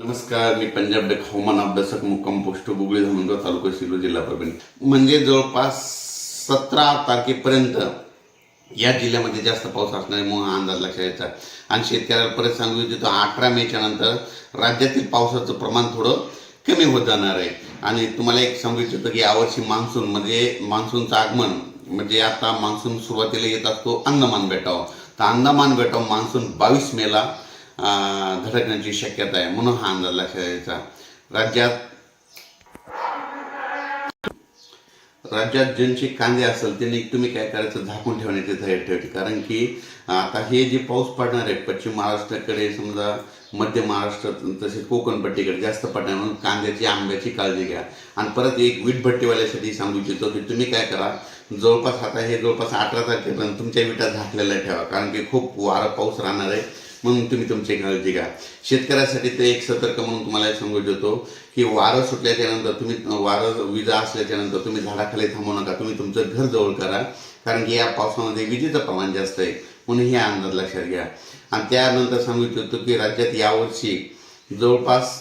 नमस्कार मी पंजाब डेक हवामान अभ्यासक मुक्काम पोस्ट गुगळी धामणगाव तालुका शिलो जिल्हा परभणी. म्हणजे जवळपास सतरा तारखेपर्यंत या जिल्ह्यामध्ये जास्त पाऊस असण्यामुळे हा अंदाज लक्षात यायचा आणि शेतकऱ्याला परत सांगू इच्छितो अठरा मेच्या नंतर राज्यातील पावसाचं प्रमाण थोडं कमी होत जाणार आहे. आणि तुम्हाला एक सांगू इच्छितो की यावर्षी मान्सून म्हणजे मान्सूनचं आगमन म्हणजे आता मान्सून सुरुवातीला येत असतो अंदमान बेटावर तर अंदमान बेटावर मान्सून बावीस मेला धडकण्याची शक्यता आहे म्हणून हा अंदाज लक्षात यायचा राज्यात राज्यात ज्यांचे कांदे असेल त्यांनी तुम्ही काय करायचं झाकून ठेवण्याची धैर्य ठेवायची कारण की आता हे जे पाऊस पडणार आहे पश्चिम महाराष्ट्राकडे समजा मध्य महाराष्ट्र तसेच कोकणपट्टीकडे जास्त पडणार म्हणून कांद्याची आंब्याची काळजी घ्या आणि परत एक वीटभट्टीवाल्यासाठी सांगू इच्छितो की तुम्ही काय करा जवळपास आता हे जवळपास अठरा तारखेपर्यंत तुमच्या विटा झाकलेल्या ठेवा कारण की खूप वारा पाऊस राहणार आहे म्हणून तुम्ही तुमची काळजी घ्या. शेतकऱ्यासाठी ते एक सतर्क म्हणून तुम्हाला सांगू इच्छितो की वारं सुटल्याच्या नंतर तुम्ही वारं विजा असल्याच्या नंतर तुम्ही झाडाखाली थांबू नका. तुम्ही तुमचं घर जवळ करा कारण की या पावसामध्ये विजेचं प्रमाण जास्त आहे. म्हणून हे अंदाज लक्षात घ्या. आणि त्यानंतर सांगू इच्छितो की राज्यात यावर्षी जवळपास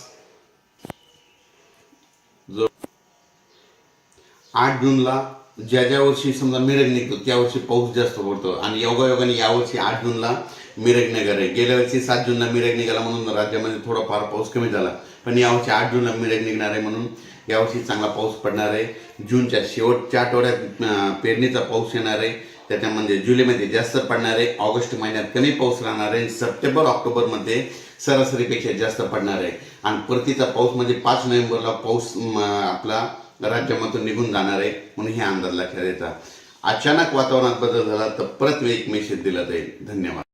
आठ जूनला ज्या ज्या वर्षी समजा मिरग निघतो त्या वर्षी पाऊस जास्त पडतो. आणि योगायोगाने यावर्षी आठ जूनला मिरग निघाल आहे गेल्या वर्षी सात जूनला मिरग निघाला म्हणून राज्यामध्ये थोडाफार पाऊस कमी झाला. पण यावर्षी आठ जूनला मिरग निघणार आहे म्हणून यावर्षी चांगला पाऊस पडणार आहे. जूनच्या शेवटच्या आठवड्यात पेरणीचा पाऊस येणार आहे. त्याच्यामध्ये जुलैमध्ये जास्त पडणार आहे. ऑगस्ट महिन्यात कमी पाऊस राहणार आहे. सप्टेंबर ऑक्टोबरमध्ये सरासरीपेक्षा जास्त पडणार आहे. आणि परतीचा पाऊस म्हणजे पाच नोव्हेंबरला पाऊस आपला राज्यामधून निघून जाणार आहे म्हणून हे अंदाज लक्षात येतात. अचानक वातावरणात बदल झाला तर परत एक मेसेज दिला जाईल. धन्यवाद.